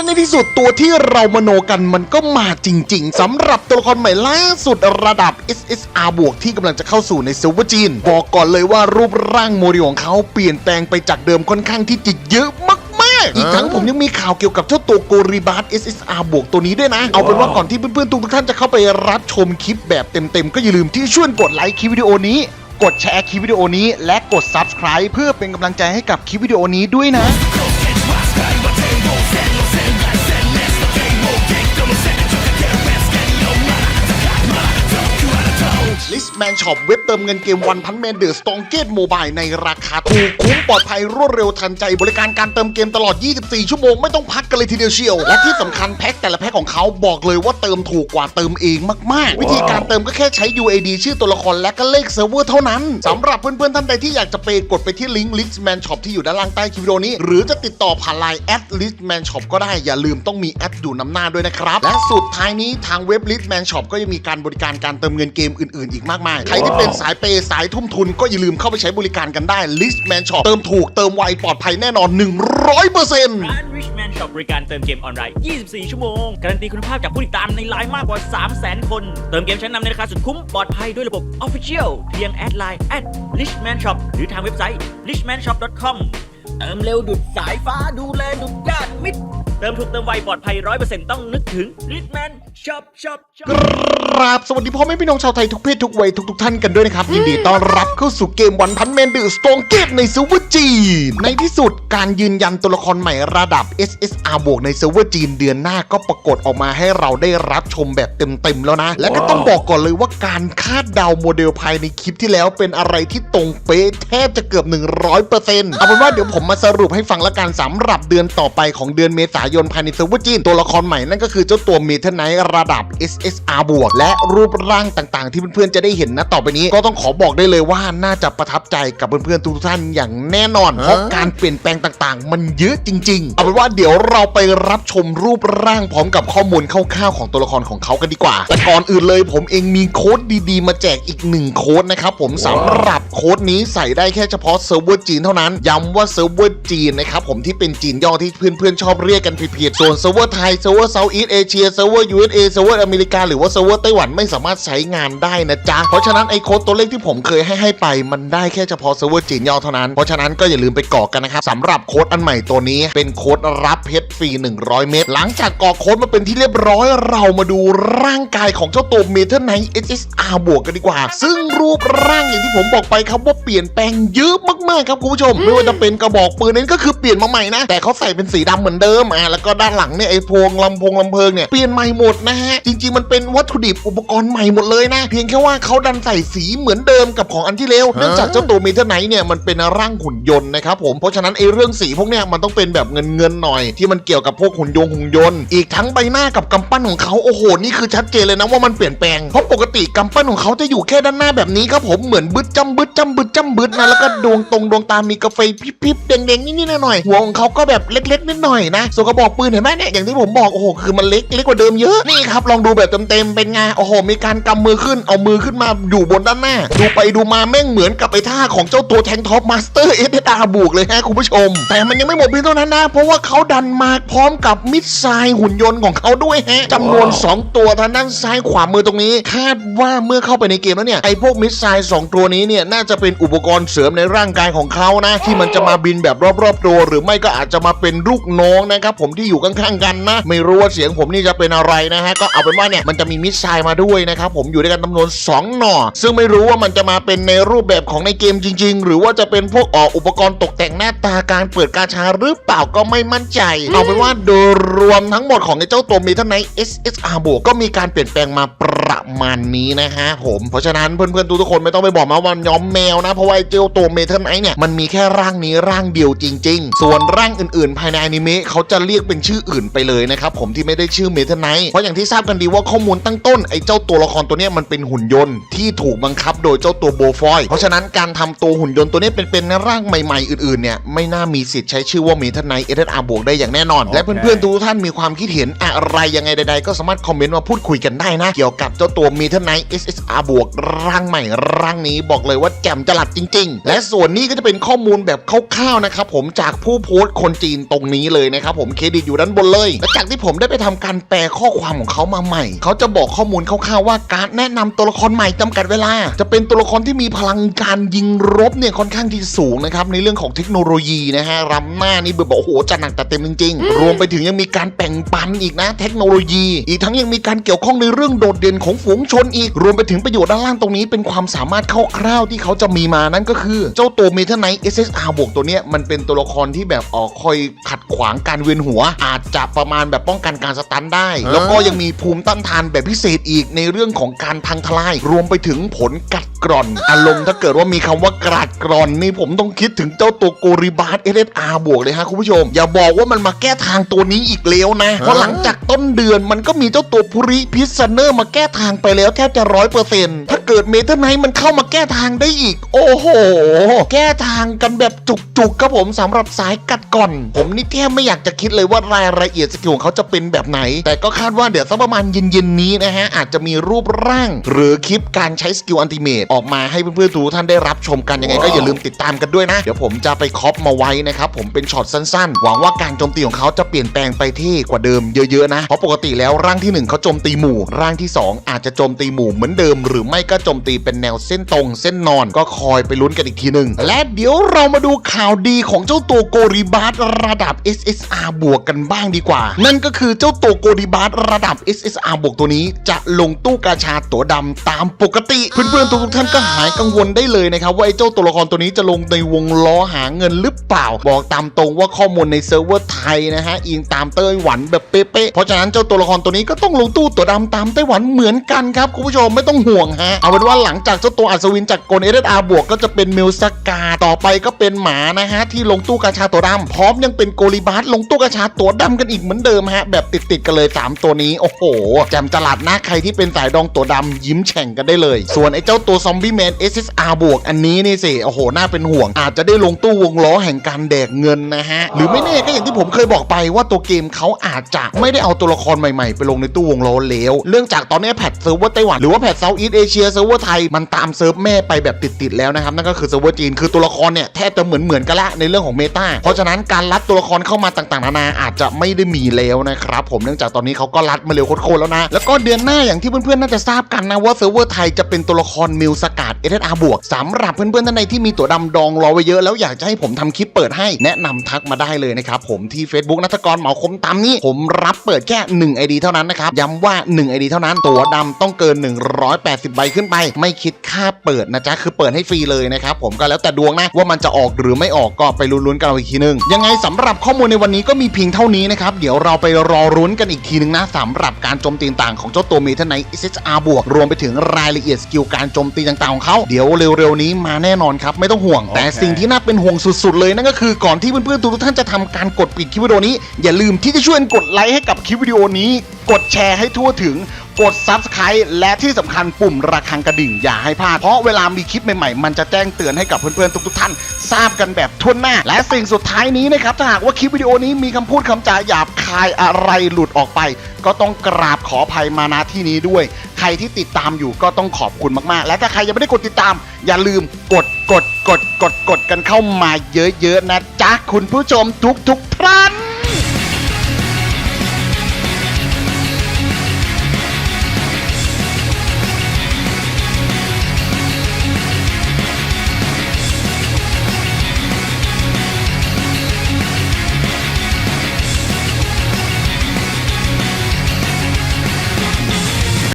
และในที่สุดตัวที่เรามโนกันมันก็มาจริง ๆสำหรับตัวละครใหม่ล่าสุดระดับ SSR บวกที่กำลังจะเข้าสู่ในซิลเวอร์จีน บอกก่อนเลยว่ารูปร่างโมเดลของเขาเปลี่ยนแปลงไปจากเดิมค่อนข้างที่จะเยอะมากๆอีกทั้งผมยังมีข่าวเกี่ยวกับเจ้าตัวโกริบัส SSR บวกตัวนี้ด้วยนะ เอาเป็นว่าก่อนที่เพื่อนๆทุกท่านจะเข้าไปรับชมคลิปแบบเต็มๆ ก็อย่าลืมที่ช่วยกดไลค์คลิปวิดีโอนี้ กดแชร์คลิปวิดีโอนี้ และกด Subscribe เพื่อเป็นกำลังใจให้กับคลิปวิดีโอนี้ด้วยนะ แมนช็อปเว็บเติมเงินเกมวันพันแมนเดอร์สตองเกตโมบายในราคาถูกคุ้มปลอดภัยรวดเร็วทันใจบริการการเติมเกมตลอด 24 ชั่วโมงไม่ต้องพักกันเลยทีเดียวเชียว และที่สำคัญแพ็คแต่ละแพ็คของเขาบอกเลยว่าเติมถูกกว่าเติมเองมากๆ วิธีการเติมก็แค่ใช้ UAD ชื่อตัวละครและก็เลขเซิร์ฟเวอร์เท่านั้นสำหรับเพื่อนๆท่านใดที่อยากจะเปกดไปที่ลิงก์ลิสแมนช็อปที่อยู่ด้านล่างใต้คลิปวิดีโอนี้ หรือจะติดต่อผ่านไลน์แอดลิสแมนช็อปก็ได้อย่าลืมต้องมีแอดอยู่นำหน้าด้วยนะครับและสุดท้ายนี้ทางเว็บลิสแมนช็อปก็ยังมีการบริการการเติมเงินเกมอื่นๆ อีกมากมายใครที่เป็นสายเปย์สายทุ่มทุนก็อย่าลืมเข้าไปใช้บริการกันได้ Listman Shop เติมถูกเติมไวปลอดภัยแน่นอน 100%ร้าน Richman Shop บริการเติมเกมออนไลน์ 24 ชั่วโมง การันตีคุณภาพจากผู้ติดตามในไลน์มากกว่า 300,000 คน เติมเกมชั้นนำในราคาสุดคุ้มปลอดภัยด้วยระบบ Official เพียงแอดไลน์ at Richman Shop หรือทางเว็บไซต์ richmanshop.com เติมเร็วดุดสายฟ้าดูแลดุดญาติมิตร เติมถูกเติมไวปลอดภัย 100%ต้องนึกถึง Richman Shop Shop Shop ครับ สวัสดีพ่อแม่พี่น้องชาวไทยทุกเพศทุกวัยทุกๆท่านกันด้วยนะครับ ยินดีต้อนรับเข้าสู่เกมวันพันแมนเดอร์สตองเกตในซิลเวอร์จีน ในที่สุดการยืนยันตัวละครใหม่ระดับ SSR บวกในซิลเวอร์จีนเดือนหน้าก็ปรากฏออกมาให้เราได้รับชมแบบเต็มๆแล้วนะ และก็ต้องบอกก่อนเลยว่าการคาดเดาโมเดลภายในคลิปที่แล้วเป็นอะไรที่ตรงเป๊ะแทบจะเกือบ 100%เอาเป็นว่าเดี๋ยวผมมาสรุปให้ฟังละกันสำหรับเดือนต่อไปของเดือนเมษายนภายในซิลเวอร์จีนตัวละครใหม่นั่นก็คือเจ้าตัวเมทัลไนท์ระดับ SSR บวกและรูปร่างต่างๆ ที่เพื่อนๆจะได้เห็นนะต่อไปนี้ ก็ต้องขอบอกได้เลยว่าน่าจะประทับใจกับเพื่อนๆทุกท่านอย่างแน่นอน เพราะการเปลี่ยนแปลงต่างๆ มันเยอะจริง ๆ เอาเป็นว่าเดี๋ยวเราไปรับชมรูปร่างพร้อมกับข้อมูลคร่าวๆของตัวละครของเขากันดีกว่า แต่ก่อนอื่นเลยผมเองมีโค้ดดีๆ มาแจกอีกหนึ่งโค้ดนะครับผมสำหรับโค้ดนี้ใส่ได้แค่เฉพาะเซิร์ฟเวอร์จีนเท่านั้นย้ำว่าเซิร์ฟเวอร์จีนนะครับผมที่เป็นจีนย่อที่เพื่อนๆชอบเรียกกันผิดๆส่วนเซิร์ฟเวอร์ไทยเซิร์ฟเวอร์เซาท์อีสเอเชียเซิร์ฟเวอร์ยูเอสเอเซิร์ฟเวอร์อเมริกาหรือว่าเซิร์ฟเวอร์ไต้หวันไม่สามารถใช้งานได้นะจ๊ะ เพราะฉะนั้นไอ้โค้ดตัวเลขที่ผมเคยให้ให้ไป มันได้แค่เฉพาะเซิร์ฟเวอร์จีนย่อเท่านั้น เพราะฉะนั้นก็อย่าลืมไปกรอกกันนะครับสำหรับโค้ดอันใหม่ตัวนี้เป็นโค้ดรับเพชรฟรี 100 เม็ดหลังจากกรอกโค้ดมาเป็นที่เรียบร้อยเรามาดูร่างกายของเจ้าตัวเมทัลไนท์ SSR บวกกันดีกว่า ซึ่งรูปร่างอย่างที่ผมบอกไปครับว่าเปลี่ยนแปลงเยอะมากๆครับคุณผู้ชม ไม่ว่าจะเป็นกระบอกปืนนั้นก็คือเปลี่ยนมาใหม่นะ แต่เขาใส่เป็นสีดำเหมือนเดิมอะแล้วก็ด้านหลังเนี่ยไอ้พวงลำโพงลำเพลิงเนี่ยเปลี่ยนใหม่หมดนะฮะจริงๆมันเป็นวัตถุดิบอุปกรณ์ใหม่หมดเลยนะ เพียงแค่ว่าเขาดันใส่สีเหมือนเดิมกับของอันที่แล้วเนื่องจากเจ้าตัวเมทัลไนท์เนี่ยมันเป็นร่างหุ่นยนต์นะครับผมเพราะฉะนั้นไอ้เรื่องสีพวกเนี้ยมันต้องเป็นแบบเงินเงินๆหน่อย ที่มันเกี่ยวกับพวกหุ่นยนต์หุ่นยนต์อีกทั้งใบหน้ากับกำปั้นของเขาโอ้โหนี่คือชัดเจนเลยนะว่ามันเปลี่ยนแปลงเพราะปกติกำปั้นของเขาจะอยู่แค่ด้านหน้าแบบนี้ครับผมเหมือนบึดจำบึดจำบึดจำบึดนะแล้วก็ดวงตรงดวงตามีกาแฟพิบๆแดงๆนิดๆหน่อยๆหัวของเขาก็แบบเล็กๆนิดหน่อยนะส่วนกระบอกปืนเห็นไหมเนี่ยอย่างที่ผมบอกโอ้โหคือมันเล็กเล็กกว่าเดิมเยอะนี่ครับลองดูแบบเต็มๆเป็นไงโอ้โห มีการกำมือขึ้น เอามือขึ้นมาอยู่บนด้านหน้า ดูไปดูมาแม่งเหมือนกับไอ้ท่าของเจ้าตัวแทงท็อปมาสเตอร์เอสอาบุกเลยฮะคุณผู้ชม แต่มันยังไม่หมดเพียงเท่านั้นนะ เพราะว่าเขาดันมาพร้อมกับมิดไซล์หุ่นยนต์ของเขาด้วยฮะจำนวน 2 ตัวทางด้านซ้ายขวามือตรงนี้ คาดว่าเมื่อเข้าไปในเกมแล้วเนี่ยไอ้พวกมิดไซล์สองตัวนี้เนี่ยน่าจะเป็นอุปกรณ์เสริมในร่างกายของเขานะ ที่มันจะมาบินแบบรอบๆตัว หรือไม่ก็อาจจะมาเป็นลูกน้องนะครับผมที่อยู่ข้างๆกันนะ ไม่รู้ว่าเสียงผมนี่จะเป็นอะไรนะฮะก็เอาเป็นว่าเนี่ยมันจะมีมิดไซล์มาด้วยนะครับผมอยู่ด้วยกันจำนวน2หน่อ ซึ่งไม่รู้ว่ามันจะมาเป็นในรูปแบบของในเกมจริง ๆ หรือว่าจะเป็นพวกออกอุปกรณ์ตกแต่งหน้าตาการเปิดกาชาหรือเปล่าก็ไม่มั่นใจ เอาเป็นว่าโดยรวมทั้งหมดของในเจ้าตัวมีทั้งใน SSR บวกก็มีการเปลี่ยนแปลงมาประมาณนี้นะฮะผมเพราะฉะนั้นเพื่อนๆทุกๆคนไม่ต้องไปบอกมาว่ามันย้อมแมวนะเพราะว่าไอ้เจ้าตัวเมทัลไนท์เนี่ยมันมีแค่ร่างนี้ร่างเดียวจริง ๆ ส่วนร่างอื่นๆ ภายในอนิเมะเขาจะเรียกเป็นชื่ออื่นไปเลยนะครับผมที่ไม่ได้ชื่อเมทัลไนท์เพราะอย่างที่ทราบกันดีว่าข้อมูลตั้งต้นไอ้เจ้าตัวละครตัวเนี้ยมันเป็นหุ่นยนต์ที่ถูกบังคับโดยเจ้าตัวโบฟอย เพราะฉะนั้นการทำตัวหุ่นยนต์ตัวเนี้ยเป็นเป็นร่างใหม่ๆ อื่นๆเนี่ยไม่น่ามีสิทธิ์ใช้ชื่อว่าเมทันไนเอเดอาบวกได้อย่างแน่นอน และเพื่อนๆทุกท่านมีความคิดเห็นอะไรยังไงใดๆ ก็สามารถคอมเมนต์มาพูดคุยกันได้นะ เกี่ยวกับเจ้าตัวเมทันไน SSR บวกร่างใหม่ร่างนี้บอกเลยว่าแจ่มจลัดจริง ๆ และส่วนนี้ก็จะเป็นข้อมูลแบบคร่าวๆนะครับผมจากผู้โพสต์คนจีนตรงนี้เลยนะครับผมเครดิตอยู่ด้านบนเลยและจากที่ผมได้ไปทำการแปลข้อความของเขามาใหม่ เขาจะบอกข้อมูลคร่าวๆว่าการแนะนำตัวละครใหม่จำกัดเวลา จะเป็นตัวละครที่มีพลังการยิงรบเนี่ยค่อนข้างที่สูงนะครับในเรื่องของเทคโนโลยีนะฮะรำหน้านี่แบบโอ้โหจัดหนักจัดเต็มจริงๆ รวมไปถึงยังมีการแบ่งปันอีกนะ เทคโนโลยี อีกทั้งยังมีการเกี่ยวข้องในเรื่องโดดเด่นของฝูงชนอีก รวมไปถึงประโยชน์ด้านล่างตรงนี้ เป็นความสามารถคร่าวๆที่เขาจะมีมานั่นก็คือ เจ้าตัวเมทัลไนท์ SSR บวกตัวเนี้ยมันเป็นตัวละครที่แบบออกคอยขัด ขวางการเวียนหัว อาจจะประมาณแบบป้องกันการสตันได้ แล้วก็ยังมีภูมิต้านทานแบบพิเศษอีกในเรื่องของการพังทลาย รวมไปถึงผลกัด กร่อน อารมณ์ถ้าเกิดว่ามีคำว่ากราดกร่อนนี่ผมต้องคิดถึงเจ้าตัวโกริบาส SSR บวกเลยฮะคุณผู้ชม อย่าบอกว่ามันมาแก้ทางตัวนี้อีกแล้วนะ เพราะหลังจากต้นเดือนมันก็มีเจ้าตัวพุริพิซเนอร์มาแก้ทางไปแล้วแทบจะร้อยเปอร์เซ็นต์ถ้าเกิดเมทัลไนท์มันเข้ามาแก้ทางได้อีก โอ้โห แก้ทางกันแบบจุกๆครับผมสำหรับสายกัดก่อน ผมนี่แทบไม่อยากจะคิดเลยว่ารายละเอียดสกิลของเขาจะเป็นแบบไหน แต่ก็คาดว่าเดี๋ยวสักประมาณเย็นๆนี้นะฮะอาจจะมีรูปร่าง หรือคลิปการใช้สกิลอันติเมตออกมาให้เพื่อนๆทุกท่านได้รับชมกันยังไงก็อย่าลืมติดตามกันด้วยนะ เดี๋ยวผมจะไปคอปมาไว้นะครับผมเป็นช็อตสั้นๆ หวังว่าการโจมตีของเขาจะเปลี่ยนแปลงไปเท่กว่าเดิมเยอะๆนะเพราะปกติแล้วร่างที่หนึ่งเขาโจมตีหมู่ ร่างที่สองอาจจะโจมตีหมู่เหมือนเดิม หรือไม่ก็โจมตีเป็นแนวเส้นตรง เส้นนอนก็คอยไปลุ้นกันอีกทีหนึ่งและเดี๋ยวเรามาดูข่าวดีของเจ้าตัวโกริบาสระดับ SSR บวกกันบ้างดีกว่า นั่นก็คือเจ้าตัวโกริบาสระดับ SSR บวกตัวนี้ จะลงตู้กาชาตัวดำตามปกติเพื่อนๆทุกๆท่านานก็หายกังวลได้เลยนะครับว่าไอ้เจ้าตัวละครตัวนี้จะลงในวงล้อหาเงินหรือเปล่า บอกตามตรงว่าข้อมูลในเซิร์ฟเวอร์ไทยนะฮะอิงตามเต้ยหวันแบบเป๊ะๆเพราะฉะนั้นเจ้าตัวละครตัวนี้ก็ต้องลงตู้ตัวดำตามไต้หวันเหมือนกันครับคุณผู้ชมไม่ต้องห่วงฮะเอาเป็นว่าหลังจากเจ้าตัวอัศวินจากโกลเอเดอาบวกก็จะเป็นเมลสกาต่อไปก็เป็นหมานะฮะที่ลงตู้กาชาตัวดำพร้อมยังเป็นโกลิบาสลงตู้กาชาตัวดำกันอีกเหมือนเดิมฮะแบบติดๆกันเลยสามตัวนี้โอ้โหแจมจลัดนะใครที่เป็นสายดองตัวดำยิ้มแฉ่งกันได้เลย ส่วนไอ้เจ้าตัวซอมบี้แมน SSR บวกอันนี้นี่สิ โอ้โห น่าเป็นห่วง อาจจะได้ลงตู้วงล้อแห่งการแดกเงินนะฮะ หรือไม่แน่ก็อย่างที่ผมเคยบอกไปว่าตัวเกมเขาอาจจะไม่ได้เอาตัวละครใหม่ๆ ไปลงในตู้วงล้อแล้ว เรื่องจากตอนนี้แพทเซิร์ฟเวอร์ไต้หวันหรือว่าแพทเซาท์อีสเอเชียเซิร์ฟเวอร์ไทยมันตามเซิร์ฟแม่ไปแบบติดๆแล้วนะครับนั่นก็คือเซิร์ฟเวอร์จีนคือตัวละครเนี่ยแทบจะเหมือนเหมือนๆกันละในเรื่องของเมตาเพราะฉะนั้นการรัดตัวละครเข้ามาต่างๆนานาอาจจะไม่ได้มีแล้วนะครับผมเนื่องจากตอนนี้เขาก็รัดมาเร็วโคตรๆแล้วนะแล้วก็เดือนหน้าอย่างที่เพื่อนๆน่าจะทราบกันนะว่าเซิร์ฟเวอร์ไทยจะเป็นตัวละครมิลสกัดเอเบวกสำหรับเพื่อนๆท่านใดที่มีตัวดำดองรอไว้เยอะแล้วอยากจะให้ผมทำคลิปเปิดให้แนะนำทักมาได้เลยนะครับผมที่ Facebook นัทกรเหมาคมตามนี้ ผมรับเปิดแค่1 ID เท่านั้นนะครับย้ำว่า1 ID เท่านั้นตัวดำต้องเกิน 180 ใบขึ้นไป ไม่คิดค่าเปิดนะจ๊ะคือเปิดให้ฟรีเลยนะครับผมก็แล้วแต่ดวงนะว่ามันจะออกหรือไม่ออกก็ไปลุ้นๆกันอีกทีนึงยังไงสำหรับข้อมูลในวันนี้ก็มีเพียงเท่านี้นะครับเดี๋ยวเราไปรอรุ้นกันอีกทีนึงนะสำหรับการโจมตีต่างของเจ้าตัวเมทันไน SSR บวกรวมไปถึงรายละเอียดสกิลการโจมตีต่างๆของเขาเดี๋ยวเร็วๆนี้มาแน่นอนครับไม่ต้องห่วง แต่สิ่งที่น่าเป็นห่วงสุด ๆ เลยนั่นก็คือก่อนที่เพื่อนๆทุกท่านจะทำการกดปิดคลิปวิดีโอนี้ อย่าลืมที่จะช่วยกดไลค์ให้กับคลิปวิดีโอนี้ กดแชร์ให้ทั่วถึงกด Subscribe และที่สำคัญปุ่มระฆังกระดิ่งอย่าให้พลาด เพราะเวลามีคลิปใหม่ๆ มันจะแจ้งเตือนให้กับเพื่อนๆ ทุกๆ ท่าน ทราบกันแบบทั่วหน้า และสิ่งสุดท้ายนี้นะครับ ถ้าหากว่าคลิปวิดีโอนี้มีคำพูดคำจาหยาบคายอะไรหลุดออกไป ก็ต้องกราบขออภัยมาณที่นี้ด้วย ใครที่ติดตามอยู่ก็ต้องขอบคุณมากๆ และถ้าใครยังไม่ได้กดติดตาม อย่าลืมกดกดกดกดกดกันเข้ามาเยอะๆนะจ๊ะคุณผู้ชมทุกๆท่าน